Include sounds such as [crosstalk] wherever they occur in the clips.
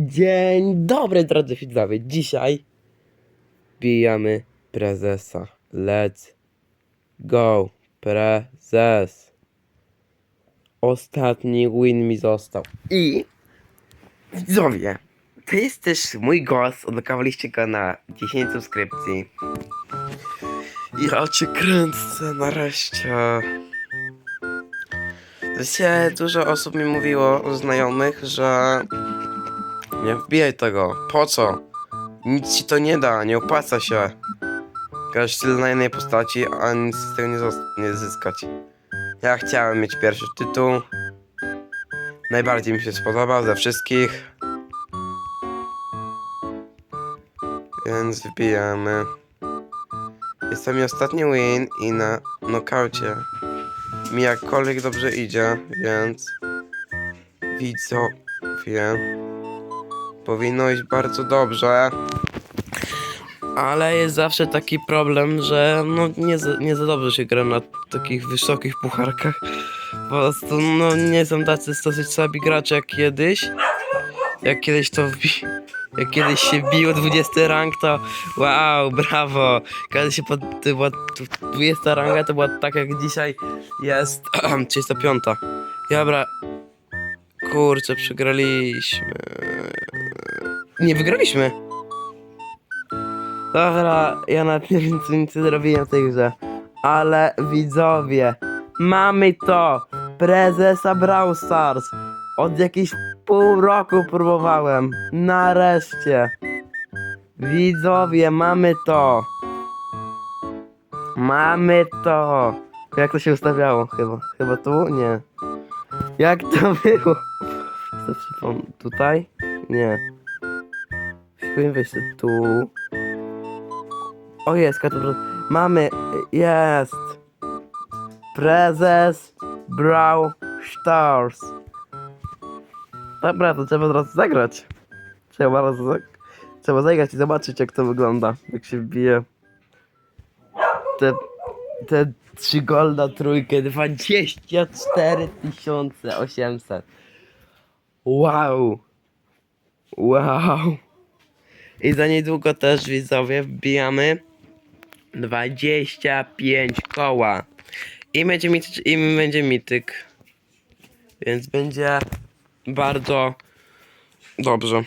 Dzień dobry drodzy widzowie. Dzisiaj bijamy prezesa. Let's go. Prezes. Ostatni win mi został. I widzowie, to jest też mój głos. Odblokowaliście go na 10 subskrypcji. Ja cię kręcę nareszcie. Się dużo osób mi mówiło, znajomych, że nie wbijaj tego. Po co? Nic ci to nie da, nie opłaca się. Grasz tyle na jednej postaci, a nic z tego nie, nie zyskać. Ja chciałem mieć pierwszy tytuł. Najbardziej mi się spodobał ze wszystkich. Więc wbijamy. Jest to mi ostatni win i na nokaucie mi jakkolwiek dobrze idzie, więc widzowie powinno iść bardzo dobrze. Ale jest zawsze taki problem, że no nie za, nie za dobrze się gra na takich wysokich pucharkach. Po prostu no nie są tacy dosyć słabi gracze jak kiedyś. Jak kiedyś to wbi... Jak kiedyś się biło 20 rank, to wow, brawo. Kiedy się pod... to była tu- 20 ranga, to była tak jak dzisiaj jest [clears throat] 35. Dobra. Kurczę, przegraliśmy. Nie wygraliśmy. Dobra, ja wiem co nic nie zrobiłem w tej grze. Ale widzowie, mamy to! Prezesa Brawl Stars. Od jakichś pół roku próbowałem. Nareszcie. Widzowie, mamy to. Mamy to. Jak to się ustawiało? Chyba. Chyba tu? Nie. Jak to było? [laughs] Tutaj? Nie. Powinien wejść tu. O jest, karta. Mamy. Jest. Prezes Brawl Stars. Dobra, to trzeba teraz zagrać. Trzeba raz. Trzeba zagrać i zobaczyć jak to wygląda. Jak się wbije. Te, te trzy golda trójkę 24 800. Wow. Wow. I za niedługo też widzowie wbijamy 25 koła. I będzie, mit, i będzie mityk. Więc będzie bardzo dobrze.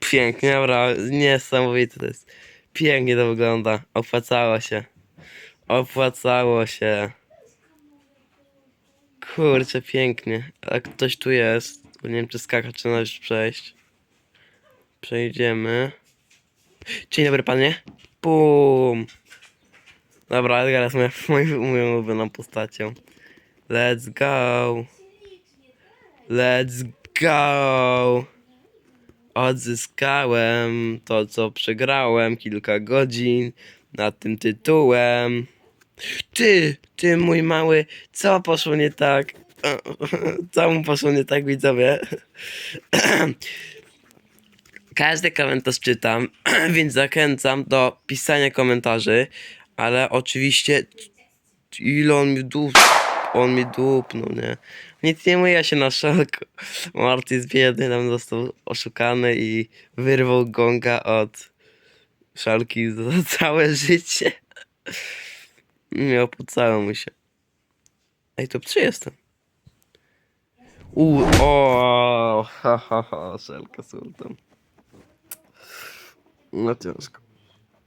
Pięknie, dobra, niesamowite to jest. Pięknie to wygląda. Opłacało się. Opłacało się. Kurczę, pięknie. A ktoś tu jest. Nie wiem, czy skakać, czy należy przejść. Przejdziemy. Dzień dobry, panie. Bum. Dobra, Edgar jest moją, moją postacią. Let's go. Let's go. Odzyskałem to, co przegrałem kilka godzin nad tym tytułem. Ty, ty mój mały, co poszło nie tak? [laughs] Co mu poszło nie tak, widzowie? [clears throat] Każdy komentarz czytam, [clears throat] więc zachęcam do pisania komentarzy, ale oczywiście ile on mi dup, on mi dupnął, nie? Nic nie myja się na szalko. Marty jest biedny, tam został oszukany i wyrwał gonga od szalki za [laughs] całe życie. Nie opłacało mu się. Ej, top 3 jestem. U, o, ha, ha, ha, szelka z ultem. No ciężko.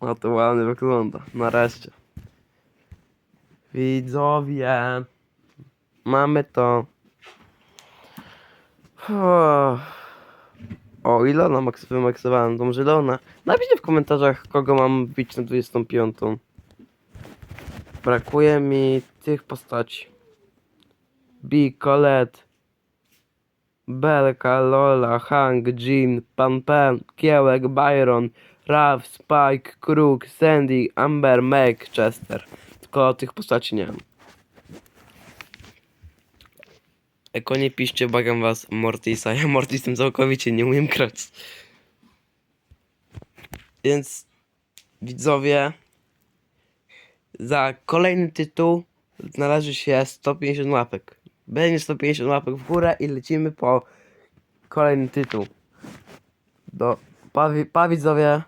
No to ładnie wygląda. Nareszcie. Widzowie. Mamy to. O, o Ilona maks wymaksowałem. Może Ilona. Napiszcie w komentarzach, kogo mam wbić na 25. Brakuje mi tych postaci. B, Colette. Belka, Lola, Hank, Jean, Pan Pan, Kiełek, Byron, Ralph, Spike, Kruk, Sandy, Amber, Meg, Chester. Tylko tych postaci nie mam. Eko nie piszcie, błagam was, Mortisa. Ja Mortisem całkowicie nie umiem grać. Więc widzowie, za kolejny tytuł należy się 150 łapek. Będzie 150 łapek w górę i lecimy po kolejny tytuł. Do pa, pa widzowie.